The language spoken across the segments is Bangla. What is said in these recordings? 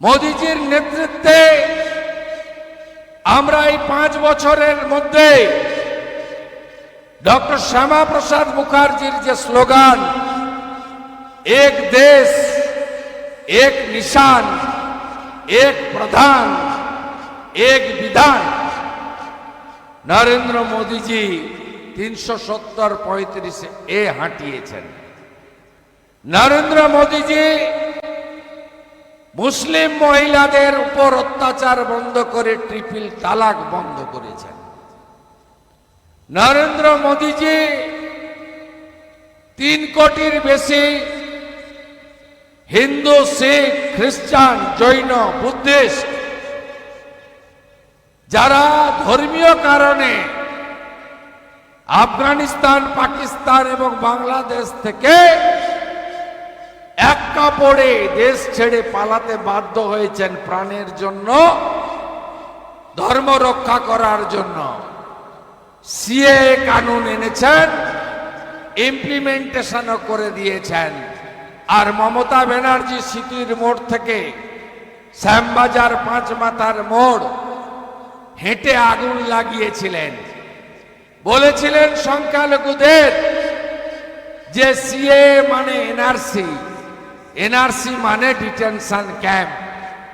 মোদিজির নেতৃত্বে আমরা এই পাঁচ বছরের মধ্যে ডক্টর শ্যামা প্রসাদ মুখার্জির যে স্লোগান, এক দেশ, এক নিশান, এক প্রধান, এক বিধান, নরেন্দ্র মোদীজি তিনশো সত্তর পঁয়ত্রিশে এ হাঁটিয়েছেন। নরেন্দ্র মোদীজি মুসলিম মহিলাদের উপর অত্যাচার বন্ধ করে ট্রিপল তালাক বন্ধ করেছেন। নরেন্দ্র মোদীজি তিন কোটির বেশি হিন্দু, শিখ, খ্রিস্টান, জৈন, বুদ্ধিস্ট যারা ধর্মীয় কারণে আফগানিস্তান, পাকিস্তান এবং বাংলাদেশ থেকে এক কাপড়ে দেশ ছেড়ে পালাতে বাধ্য হয়েছেন প্রাণের জন্য, ধর্ম রক্ষা করার জন্য। সিএ কানুন এনেছেন ইমপ্লিমেন্টেশনও করে দিয়েছেন। আর মমতা ব্যানার্জি সিটির মোড় থেকে শ্যামবাজার পাঁচ মাথার মোড় হেঁটে আগুন লাগিয়েছিলেন। বলেছিলেন সংখ্যালঘুদের যে সিএ মানে এনআরসি এনআরসি মানে ডিটেনশন ক্যাম্প।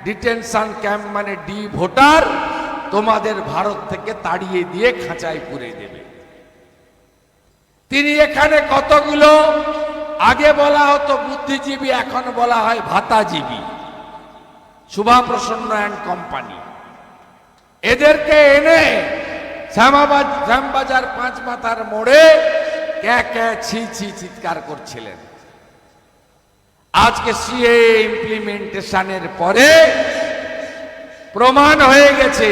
ডিটেনশন ক্যাম্প মানে ডি ভোটার তোমাদের ভারত থেকে তাড়িয়ে দিয়ে খাঁচায় পুরে দেবে। তিনি এখানে কতগুলো? আগে বলা হতো বুদ্ধিজীবী, এখন বলা হয় ভাতাজীবী। Shubha Prasanna and company. এদেরকে এনে শ্যামাবাজ শ্যামবাজার পাঁচ মাথার মোড়ে ক্যা ক্যা ছি ছি চিৎকার করছিলেন। আজকে সিএ ইমপ্লিমেন্টেশনের পরে প্রমাণ হয়ে গেছে।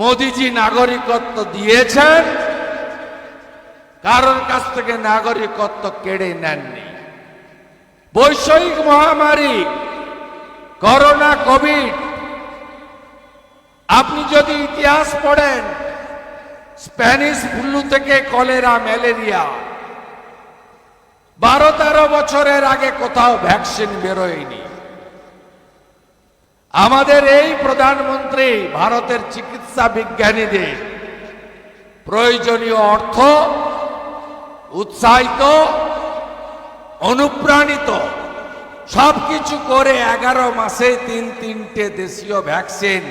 মোদিজি নাগরিকত্ব দিয়েছেন কারোর কাছ থেকে নাগরিকত্ব কেড়ে নেননি। বৈষয়িক মহামারী করোনা কোভিড আপনি যদি ইতিহাস পড়েন স্প্যানিশ ফ্লু থেকে কলেরা ম্যালেরিয়া বারো তেরো বছরের আগে কোথাও ভ্যাকসিন বেরোয়নি। আমাদের এই প্রধানমন্ত্রী ভারতের চিকিৎসা বিজ্ঞানীদের প্রয়োজনীয় অর্থ উৎসাহিত, অনুপ্রাণিত, সবকিছু করে এগারো মাসে তিন তিনটে দেশীয় ভ্যাকসিন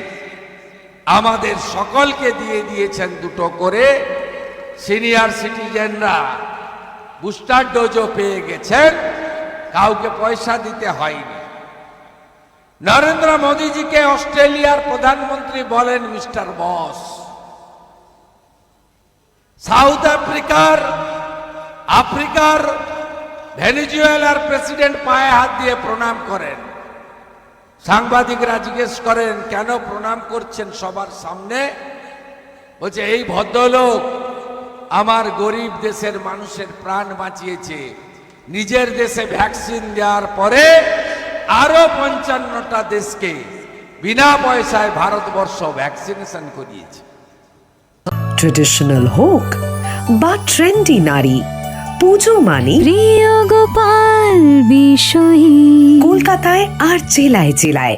আমাদের সকলকে দিয়ে দিয়েছেন দুটো করে সিনিয়র সিটিজেনরা। বুস্টার ডোজও পেয়ে গেছেন। কাউকে পয়সা দিতে হয়নি। নরেন্দ্র মোদীজিকে অস্ট্রেলিয়ার প্রধানমন্ত্রী বলেন মিস্টার বস। সাউথ আফ্রিকার আফ্রিকার ভেনিজুয়েলার প্রেসিডেন্ট পায়ে হাত দিয়ে প্রণাম করেন। সাংবাদিকরা জিজ্ঞেস করেন, কেন প্রণাম করছেন সবার সামনে? বলছে, এই ভদ্রলোক আমার গরিব দেশের মানুষের প্রাণ বাঁচিয়েছে। নিজের দেশে ভ্যাকসিন দেওয়ার পরে আরও পঞ্চান্নটা দেশকে বিনা পয়সায় ভারতবর্ষ ভ্যাকসিনেশন করিয়েছে। ট্রেডিশনাল হোক বা ট্রেন্ডি নারী পুজো মানে প্রিয় গোপাল বিষয়ী। কলকাতায় আর জেলায় জেলায়।